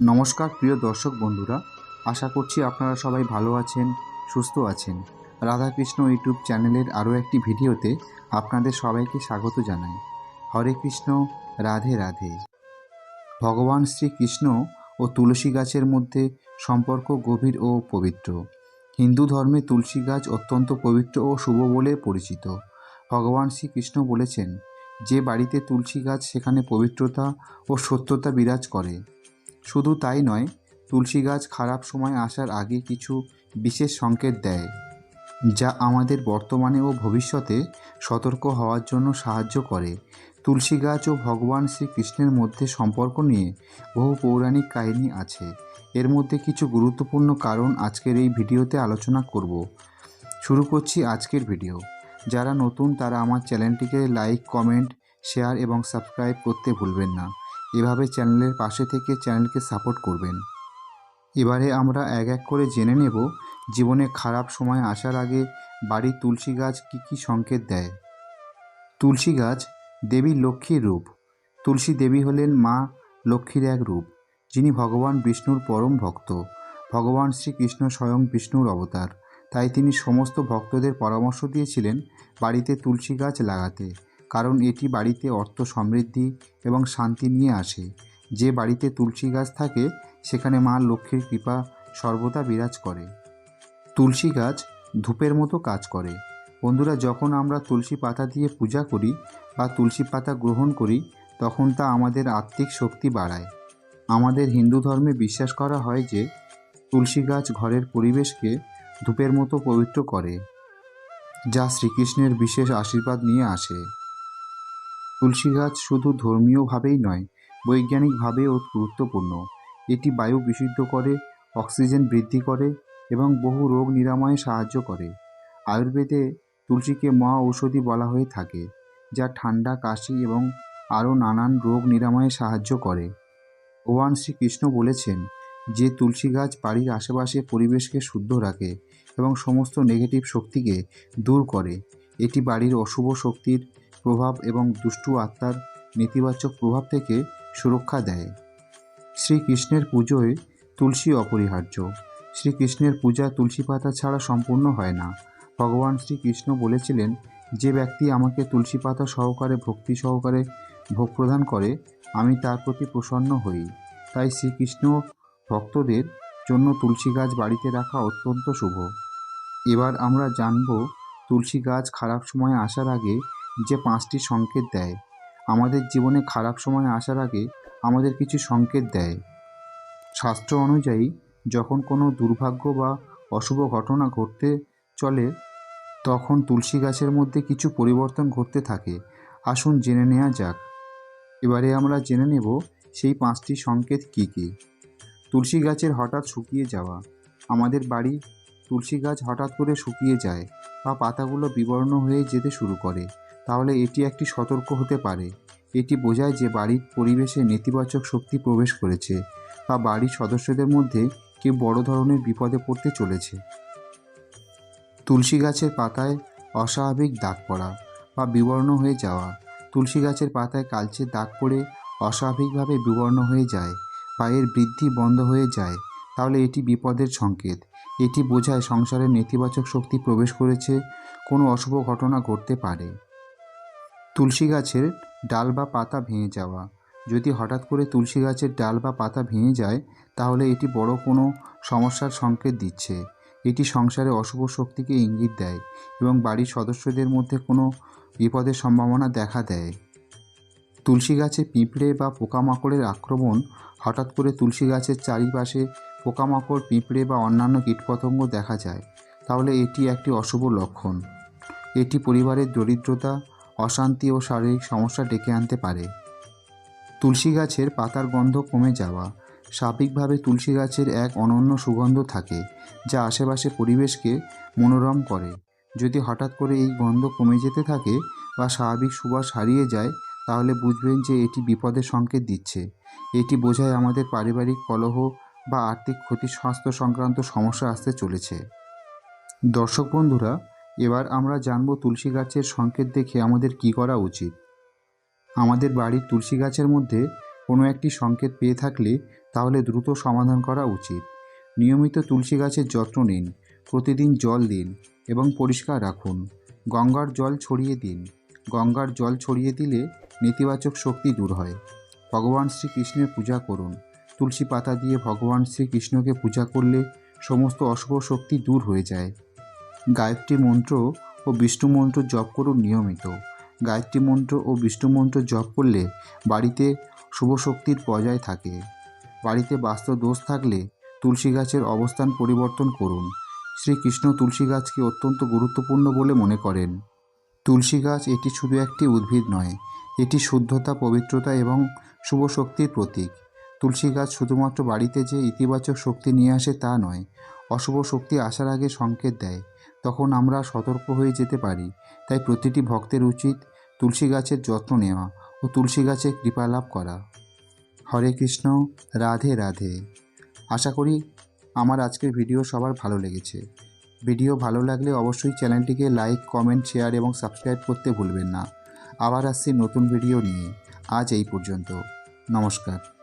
নমস্কার, প্রিয় দর্শক বন্ধুরা। আশা করছি আপনারা সবাই ভালো আছেন, সুস্থ আছেন। রাধাকৃষ্ণ ইউটিউব চ্যানেলের আরও একটি ভিডিওতে আপনাদের সবাইকে স্বাগত জানাই। হরে কৃষ্ণ, রাধে রাধে। ভগবান শ্রীকৃষ্ণ ও তুলসী গাছের মধ্যে সম্পর্ক গভীর ও পবিত্র। হিন্দু ধর্মে তুলসী গাছ অত্যন্ত পবিত্র ও শুভ বলে পরিচিত। ভগবান শ্রীকৃষ্ণ বলেছেন, যে বাড়িতে তুলসী গাছ সেখানে পবিত্রতা ও সত্যতা বিরাজ করে শুধু তাই নয়, তুলসী গাছ খারাপ সময় আসার আগে কিছু বিশেষ সংকেত দেয়, যা আমাদের বর্তমানে ও ভবিষ্যতে সতর্ক হওয়ার জন্য সাহায্য করে। তুলসী গাছ ও ভগবান শ্রীকৃষ্ণের মধ্যে সম্পর্ক নিয়ে বহু পৌরাণিক কাহিনী আছে। এর মধ্যে কিছু গুরুত্বপূর্ণ কারণ আজকের এই ভিডিওতে আলোচনা করব। শুরু করছি আজকের ভিডিও। যারা নতুন, তারা আমার চ্যানেলটিকে লাইক, কমেন্ট, শেয়ার এবং সাবস্ক্রাইব করতে ভুলবেন না। এভাবে চ্যানেলের পাশে থেকে চ্যানেলকে সাপোর্ট করবেন। এবারে আমরা এক এক করে জেনে নেব জীবনে খারাপ সময় আসার আগে বাড়ির তুলসী গাছ কী কী সংকেত দেয়। তুলসী গাছ দেবী লক্ষ্মীর রূপ। তুলসী দেবী হলেন মা লক্ষ্মীর এক রূপ, যিনি ভগবান বিষ্ণুর পরম ভক্ত। ভগবান শ্রীকৃষ্ণ স্বয়ং বিষ্ণুর অবতার। তাই তিনি সমস্ত ভক্তদের পরামর্শ দিয়েছিলেন বাড়িতে তুলসী গাছ লাগাতে। কারণ এটি বাড়িতে অর্থ সমৃদ্ধি এবং শান্তি নিয়ে আসে। যে বাড়িতে তুলসী গাছ থাকে, সেখানে মা লক্ষ্মীর কৃপা সর্বদা বিরাজ করে। তুলসী গাছ ধূপের মতো কাজ করে। বন্ধুরা, যখন আমরা তুলসী পাতা দিয়ে পূজা করি বা তুলসী পাতা গ্রহণ করি, তখন তা আমাদের আত্মিক শক্তি বাড়ায়। আমাদের হিন্দু ধর্মে বিশ্বাস করা হয় যে, তুলসী গাছ ঘরের পরিবেশকে ধূপের মতো পবিত্র করে, যা শ্রীকৃষ্ণের বিশেষ আশীর্বাদ নিয়ে আসে। তুলসী গাছ শুধু ধর্মীয়ভাবেই নয় বৈজ্ঞানিকভাবেও গুরুত্বপূর্ণ। এটি বায়ু বিশুদ্ধ করে, অক্সিজেন বৃদ্ধি করে এবং বহু রোগ নিরাময়ে সাহায্য করে। আয়ুর্বেদে তুলসীকে মহা ঔষধি বলা হয়ে থাকে, যা ঠান্ডা, কাশি এবং আরও নানান রোগ নিরাময়ে সাহায্য করে। ভগবান শ্রীকৃষ্ণ বলেছেন যে তুলসী গাছ বাড়ির আশেপাশে পরিবেশকে শুদ্ধ রাখে এবং সমস্ত নেগেটিভ শক্তিকে দূর করে। এটি বাড়ির অশুভ শক্তির প্রভাব এবং দুষ্টু আত্মার নেতিবাচক প্রভাব থেকে সুরক্ষা দেয়। শ্রীকৃষ্ণের পুজোয় তুলসী অপরিহার্য। শ্রীকৃষ্ণের পূজা তুলসী পাতা ছাড়া সম্পূর্ণ হয় না। ভগবান শ্রীকৃষ্ণ বলেছিলেন, যে ব্যক্তি আমাকে তুলসী পাতা সহকারে, ভক্তি সহকারে ভোগ প্রদান করে, আমি তার প্রতি প্রসন্ন হই। তাই শ্রীকৃষ্ণ ভক্তদের জন্য তুলসী গাছ বাড়িতে রাখা অত্যন্ত শুভ। এবার আমরা জানব, তুলসী গাছ খারাপ সময় আসার আগে যে পাঁচটি সংকেত দেয়। আমাদের জীবনে খারাপ সময় আসার আগে আমাদের কিছু সংকেত দেয়। শাস্ত্র অনুযায়ী, যখন কোনো দুর্ভাগ্য বা অশুভ ঘটনা ঘটতে চলে, তখন তুলসী গাছের মধ্যে কিছু পরিবর্তন ঘটতে থাকে। আসুন জেনে নেওয়া যাক। এবারে আমরা জেনে নেব সেই পাঁচটি সংকেত কী কী। তুলসী গাছের হঠাৎ শুকিয়ে যাওয়া। আমাদের বাড়ি তুলসী গাছ হঠাৎ করে শুকিয়ে যায় বা পাতাগুলো বিবর্ণ হয়ে যেতে শুরু করে। তাহলে এটি একটি সতর্ক হতে পারে। এটি বোঝায় যে বাড়ির পরিবেশে নেতিবাচক শক্তি প্রবেশ করেছে বা বাড়ির সদস্যদের মধ্যে কেউ বড় ধরনের বিপদে পড়তে চলেছে। তুলসী গাছের পাতায় অস্বাভাবিক দাগ পড়া বা বিবর্ণ হয়ে যাওয়া। তুলসী গাছের পাতায় কালচে দাগ পড়ে অস্বাভাবিকভাবে বিবর্ণ হয়ে যায় বা এর বৃদ্ধি বন্ধ হয়ে যায়, তাহলে এটি বিপদের সংকেত। এটি বোঝায় সংসারে নেতিবাচক শক্তি প্রবেশ করেছে, কোনো অশুভ ঘটনা ঘটতে পারে। তুলসী গাছের ডাল বা পাতা ভেঙে যাওয়া। যদি হঠাৎ করে তুলসী গাছের ডাল বা পাতা ভেঙে যায়, তাহলে এটি বড় কোনো সমস্যার সংকেত দিচ্ছে। এটি সংসারে অশুভ শক্তিকে ইঙ্গিত দেয় এবং বাড়ির সদস্যদের মধ্যে কোনো বিপদের সম্ভাবনা দেখা দেয়। তুলসী গাছে পিঁপড়ে বা পোকামাকড়ের আক্রমণ, হঠাৎ করে তুলসী গাছের চারিপাশে পোকামাকড়, পিঁপড়ে বা অন্যান্য কীটপতঙ্গ দেখা যায়, তাহলে এটি একটি অশুভ লক্ষণ। এটি পরিবারের দরিদ্রতা অশান্তি ও শারীরিক সমস্যা ডেকে আনতে পারে। তুলসী গাছের পাতার গন্ধ কমে যাওয়া। স্বাভাবিকভাবে তুলসী গাছের এক অনন্য সুগন্ধ থাকে, যা আশেপাশে পরিবেশকে মনোরম করে। যদি হঠাৎ করে এই গন্ধ কমে যেতে থাকে বা স্বাভাবিক সুবাস হারিয়ে যায়, তাহলে বুঝবেন যে এটি বিপদের সংকেত দিচ্ছে। এটি বোঝায় আমাদের পারিবারিক কলহ বা আর্থিক ক্ষতি স্বাস্থ্য সংক্রান্ত সমস্যা আসতে চলেছে। দর্শক বন্ধুরা এবার আমরা জানব তুলসী গাছের সংকেত দেখে আমাদের কি করা উচিত। আমাদের বাড়ির তুলসী গাছের মধ্যে কোনো একটি সংকেত পেয়ে থাকলে তাহলে দ্রুত সমাধান করা উচিত। নিয়মিত তুলসী গাছের যত্ন নিন, প্রতিদিন জল দিন এবং পরিষ্কার রাখুন। গঙ্গার জল ছড়িয়ে দিন। গঙ্গার জল ছড়িয়ে দিলে নেতিবাচক শক্তি দূর হয়। ভগবান শ্রীকৃষ্ণের পূজা করুন। তুলসী পাতা দিয়ে ভগবান শ্রীকৃষ্ণকে পূজা করলে সমস্ত অশুভ শক্তি দূর হয়ে যায়। গায়ত্রী মন্ত্র ও বিষ্ণু মন্ত্র জপ করুন নিয়মিত। গায়ত্রী মন্ত্র ও বিষ্ণু মন্ত্র জপ করলে বাড়িতে শুভ শক্তির বজায় থাকে। বাড়িতে বাস্তু দোষ থাকলে তুলসী গাছের অবস্থান পরিবর্তন করুন। শ্রীকৃষ্ণ তুলসী গাছকে অত্যন্ত গুরুত্বপূর্ণ বলে মনে করেন। তুলসী গাছ এটি শুধু একটি উদ্ভিদ নয়, এটি শুদ্ধতা, পবিত্রতা এবং শুভ শক্তির প্রতীক। তুলসী গাছ শুধুমাত্র বাড়িতে যে ইতিবাচক শক্তি নিয়ে আসে তা নয়, অশুভ শক্তি আসার আগে সংকেত দেয়। তখন আমরা সতর্ক হয়ে যেতে পারি। তাই প্রতিটি ভক্তের উচিত তুলসী গাছের যত্ন নেওয়া ও তুলসী গাছের কৃপা লাভ করা। হরে কৃষ্ণ, রাধে রাধে। আশা করি আমার আজকের ভিডিও সবার ভালো লেগেছে। ভিডিও ভালো লাগলে অবশ্যই চ্যানেলটিকে লাইক, কমেন্ট, শেয়ার এবং সাবস্ক্রাইব করতে ভুলবেন না। আবার আসছি নতুন ভিডিও নিয়ে। আজ এই পর্যন্ত। নমস্কার।